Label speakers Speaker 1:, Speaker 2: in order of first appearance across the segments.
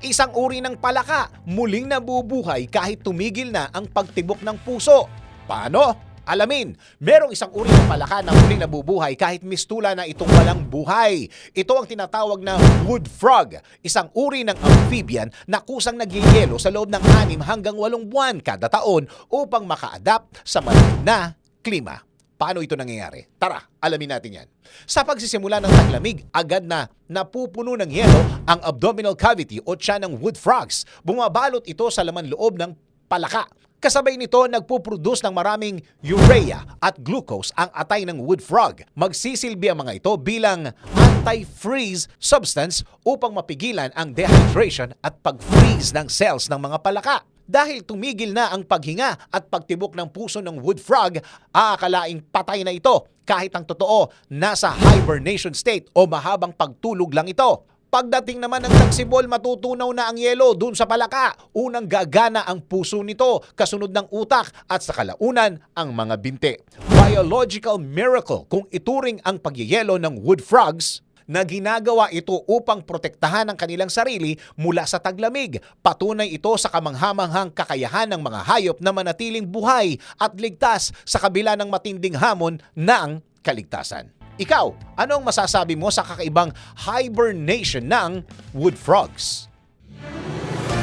Speaker 1: Isang uri ng palaka, muling nabubuhay kahit tumigil na ang pagtibok ng puso. Paano? Alamin, merong isang uri ng palaka na muling nabubuhay kahit mistula na itong walang buhay. Ito ang tinatawag na wood frog, isang uri ng amphibian na kusang nagyayelo sa loob ng 6 hanggang 8 buwan kada taon upang maka-adapt sa malamig na klima. Paano ito nangyayari? Tara, alamin natin yan. Sa pagsisimula ng taglamig, agad na napupuno ng yelo ang abdominal cavity o tiyan ng wood frogs. Bumabalot ito sa laman loob ng palaka. Kasabay nito, nagpuproduce ng maraming urea at glucose ang atay ng wood frog. Magsisilbi ang mga ito bilang anti-freeze substance upang mapigilan ang dehydration at pag-freeze ng cells ng mga palaka. Dahil tumigil na ang paghinga at pagtibok ng puso ng wood frog, aakalaing patay na ito kahit ang totoo nasa hibernation state o mahabang pagtulog lang ito. Pagdating naman ng tagsibol, matutunaw na ang yelo dun sa palaka. Unang gagana ang puso nito, kasunod ng utak at sa kalaunan ang mga binti. Biological miracle kung ituring ang pagyayelo ng wood frogs na ginagawa ito upang protektahan ang kanilang sarili mula sa taglamig. Patunay ito sa kamanghamanghang kakayahan ng mga hayop na manatiling buhay at ligtas sa kabila ng matinding hamon ng kaligtasan. Ikaw, ano ang masasabi mo sa kakaibang hibernation ng wood frogs?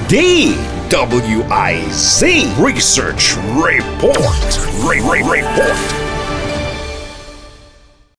Speaker 2: DWIZ Research Report. Re- Re- Report.